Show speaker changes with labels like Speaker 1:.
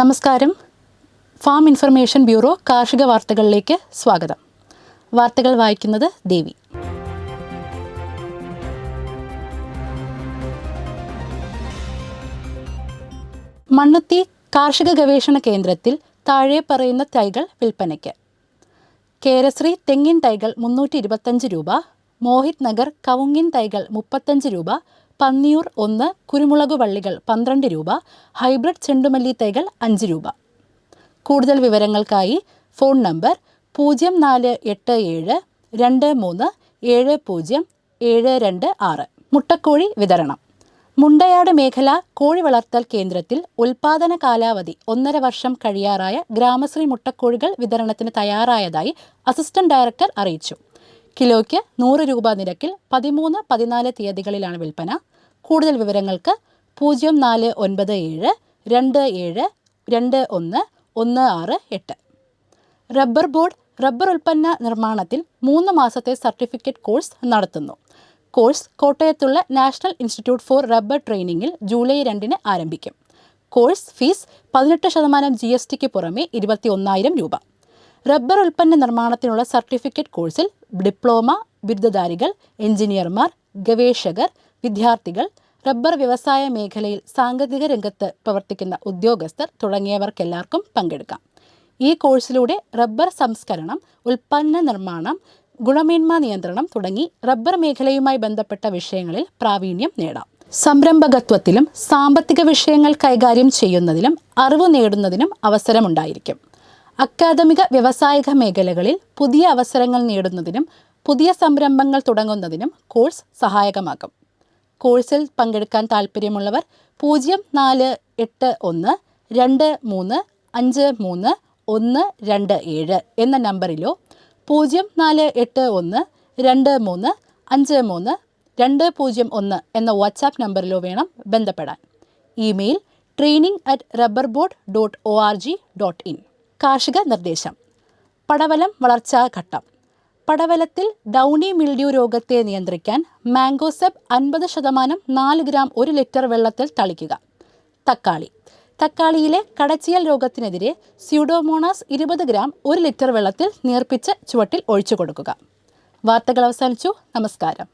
Speaker 1: നമസ്കാരം. Farm information bureau കാർഷിക വാർത്തകളിലേക്ക് സ്വാഗതം. വാർത്തകൾ വായിക്കുന്നത് ദേവി. മണ്ണുത്തി കാർഷിക ഗവേഷണ കേന്ദ്രത്തിൽ താഴെ പറയുന്ന തൈകൾ വിൽപ്പനയ്ക്ക്. കേരശ്രീ തെങ്ങിൻ തൈകൾ മുന്നൂറ്റി ഇരുപത്തഞ്ച് രൂപ മോഹിത് നഗർ കവുങ്ങിൻ തൈകൾ മുപ്പത്തഞ്ച് രൂപ പന്നിയൂർ ഒന്ന് കുരുമുളക് വള്ളികൾ പന്ത്രണ്ട് രൂപ ഹൈബ്രിഡ് ചെണ്ടുമല്ലി തൈകൾ അഞ്ച് രൂപ. കൂടുതൽ വിവരങ്ങൾക്കായി ഫോൺ നമ്പർ പൂജ്യം നാല് എട്ട് ഏഴ് രണ്ട് മൂന്ന് ഏഴ് പൂജ്യം ഏഴ് രണ്ട് ആറ്. മുട്ടക്കോഴി വിതരണം. മുണ്ടയാട് മേഖല കോഴി വളർത്തൽ കേന്ദ്രത്തിൽ ഉൽപാദന കാലാവധി ഒന്നര വർഷം കഴിയാറായ ഗ്രാമശ്രീ മുട്ടക്കോഴികൾ വിതരണത്തിന് തയ്യാറായതായി അസിസ്റ്റന്റ് ഡയറക്ടർ അറിയിച്ചു. കിലോയ്ക്ക് നൂറ് രൂപ നിരക്കിൽ പതിമൂന്ന് പതിനാല് തീയതികളിലാണ് വിൽപ്പന. കൂടുതൽ വിവരങ്ങൾക്ക് പൂജ്യം നാല് ഒൻപത് ഏഴ് രണ്ട് ഏഴ് രണ്ട് ഒന്ന് ഒന്ന് ആറ് എട്ട്. റബ്ബർ ബോർഡ് റബ്ബർ ഉൽപ്പന്ന നിർമ്മാണത്തിൽ മൂന്ന് മാസത്തെ സർട്ടിഫിക്കറ്റ് കോഴ്സ് നടത്തുന്നു. കോഴ്സ് കോട്ടയത്തുള്ള നാഷണൽ ഇൻസ്റ്റിറ്റ്യൂട്ട് ഫോർ റബ്ബർ ട്രെയിനിങ്ങിൽ ജൂലൈ രണ്ടിന് ആരംഭിക്കും. കോഴ്സ് ഫീസ് പതിനെട്ട് ശതമാനം ജി എസ് ടിക്ക് പുറമെ ഇരുപത്തി ഒന്നായിരം രൂപ. റബ്ബർ ഉൽപ്പന്ന നിർമ്മാണത്തിനുള്ള സർട്ടിഫിക്കറ്റ് കോഴ്സിൽ ഡിപ്ലോമ ബിരുദധാരികൾ എഞ്ചിനീയർമാർ ഗവേഷകർ വിദ്യാർത്ഥികൾ റബ്ബർ വ്യവസായ മേഖലയിൽ സാങ്കേതിക രംഗത്ത് പ്രവർത്തിക്കുന്ന ഉദ്യോഗസ്ഥർ തുടങ്ങിയവർക്കെല്ലാവർക്കും പങ്കെടുക്കാം. ഈ കോഴ്സിലൂടെ റബ്ബർ സംസ്കരണം ഉൽപ്പന്ന നിർമ്മാണം ഗുണമേന്മ നിയന്ത്രണം തുടങ്ങി റബ്ബർ മേഖലയുമായി ബന്ധപ്പെട്ട വിഷയങ്ങളിൽ പ്രാവീണ്യം നേടാം. സംരംഭകത്വത്തിലും സാമ്പത്തിക വിഷയങ്ങൾ കൈകാര്യം ചെയ്യുന്നതിലും അറിവ് നേടുന്നതിനും അവസരമുണ്ടായിരിക്കും. അക്കാദമിക വ്യവസായിക മേഖലകളിൽ പുതിയ അവസരങ്ങൾ നേടുന്നതിനും പുതിയ സംരംഭങ്ങൾ തുടങ്ങുന്നതിനും കോഴ്സ് സഹായകമാകും. കോഴ്സിൽ പങ്കെടുക്കാൻ താൽപ്പര്യമുള്ളവർ പൂജ്യം നാല് എട്ട് ഒന്ന് രണ്ട് മൂന്ന് അഞ്ച് മൂന്ന് ഒന്ന് രണ്ട് ഏഴ് എന്ന നമ്പറിലോ പൂജ്യം നാല് എട്ട് ഒന്ന് രണ്ട് മൂന്ന് അഞ്ച് മൂന്ന് രണ്ട് പൂജ്യം ഒന്ന് എന്ന വാട്സാപ്പ് നമ്പറിലോ വേണം ബന്ധപ്പെടാൻ. Email training at rubber board dot O R G dot in. കാർഷിക നിർദ്ദേശം. പടവലം വളർച്ചാ ഘട്ടം. പടവലത്തിൽ ഡൗണി മിൽഡ്യൂ രോഗത്തെ നിയന്ത്രിക്കാൻ മാംഗോസെബ് അൻപത് ശതമാനം നാല് ഗ്രാം ഒരു ലിറ്റർ വെള്ളത്തിൽ തളിക്കുക. തക്കാളി. തക്കാളിയിലെ കടച്ചിയൽ രോഗത്തിനെതിരെ സ്യൂഡോമോണാസ് ഇരുപത് ഗ്രാം ഒരു ലിറ്റർ വെള്ളത്തിൽ നീർപ്പിച്ച് ചുവട്ടിൽ ഒഴിച്ചു കൊടുക്കുക വാർത്തകൾ അവസാനിച്ചു. നമസ്കാരം.